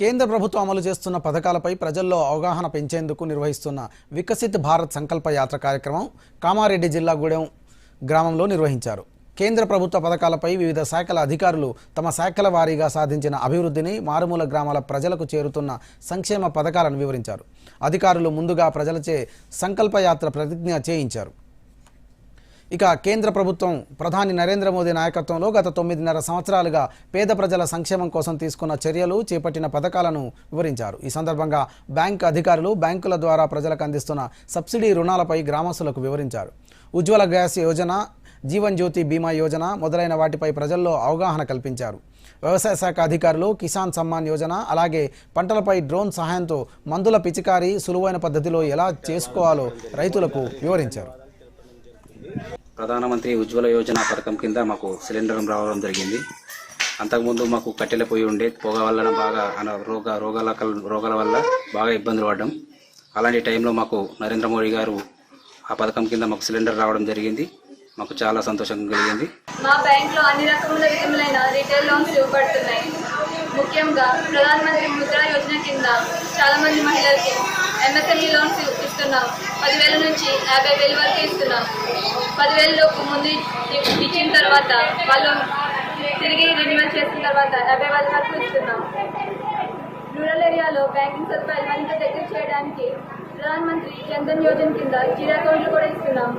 కేంద్ర ప్రభుత్వం అమలు చేస్తున్న పథకాలపై ప్రజల్లో అవగాహన పెంచేందుకు నిర్వహిస్తున్న వికసిత్ భారత్ సంకల్ప యాత్ర కార్యక్రమం కామారెడ్డి జిల్లా గూడెం గ్రామంలో నిర్వహించారు. కేంద్ర ప్రభుత్వ పథకాలపై వివిధ శాఖల అధికారులు తమ శాఖల వారీగా సాధించిన అభివృద్ధిని మారుమూల గ్రామాల ప్రజలకు చేరుతున్న సంక్షేమ పథకాలను వివరించారు. అధికారులు ముందుగా ప్రజలచే సంకల్ప యాత్ర ప్రతిజ్ఞ చేయించారు. ఇక కేంద్ర ప్రభుత్వం ప్రధాని నరేంద్ర మోదీ నాయకత్వంలో గత తొమ్మిదిన్నర సంవత్సరాలుగా పేద ప్రజల సంక్షేమం కోసం తీసుకున్న చర్యలు చేపట్టిన పథకాలను వివరించారు. ఈ సందర్భంగా బ్యాంక్ అధికారులు బ్యాంకుల ద్వారా ప్రజలకు అందిస్తున్న సబ్సిడీ రుణాలపై గ్రామస్తులకు వివరించారు. ఉజ్వల గ్యాస్ యోజన జీవన్ జ్యోతి బీమా యోజన మొదలైన వాటిపై ప్రజల్లో అవగాహన కల్పించారు. వ్యవసాయ శాఖ అధికారులు కిసాన్ సమ్మాన్ యోజన అలాగే పంటలపై డ్రోన్ సహాయంతో మందుల పిచికారీ సులువైన పద్ధతిలో ఎలా చేసుకోవాలో రైతులకు వివరించారు. ప్రధానమంత్రి ఉజ్వల యోజన పథకం కింద మాకు సిలిండర్ రావడం జరిగింది. అంతకుముందు మాకు కట్టెల పోయి ఉండే పొగ వల్ల బాగా రోగ రోగాల రోగాల వల్ల బాగా ఇబ్బందులు పడ్డాం. అలాంటి టైంలో మాకు నరేంద్ర మోడీ గారు ఆ పథకం కింద మాకు సిలిండర్ రావడం జరిగింది. మాకు చాలా సంతోషం కలిగింది. మా బ్యాంక్లో అన్ని రకముల విధములైన రిటైల్ లోన్స్ ఇవ్వబడుతున్నాయి. ముఖ్యంగా ప్రధానమంత్రి ముద్రా యోజన కింద చాలా మంది మహిళలకి ఎంఎస్ఎంఈ లోన్స్ ఇస్తున్నాం. పదివేల నుంచి యాభై వేల వరకు ఇస్తున్నాం. పదివేలలోపు ముందు ఇచ్చిన తర్వాత వాళ్ళు తిరిగి రెన్యువల్ చేసిన తర్వాత యాభై వేల వరకు ఇస్తున్నాం. రూరల్ ఏరియాలో బ్యాంకింగ్ సదుపాయాలు మరింత దగ్గర చేయడానికి ప్రధానమంత్రి జన్ధన్ యోజన కింద జీరో అకౌంట్లు కూడా ఇస్తున్నాం.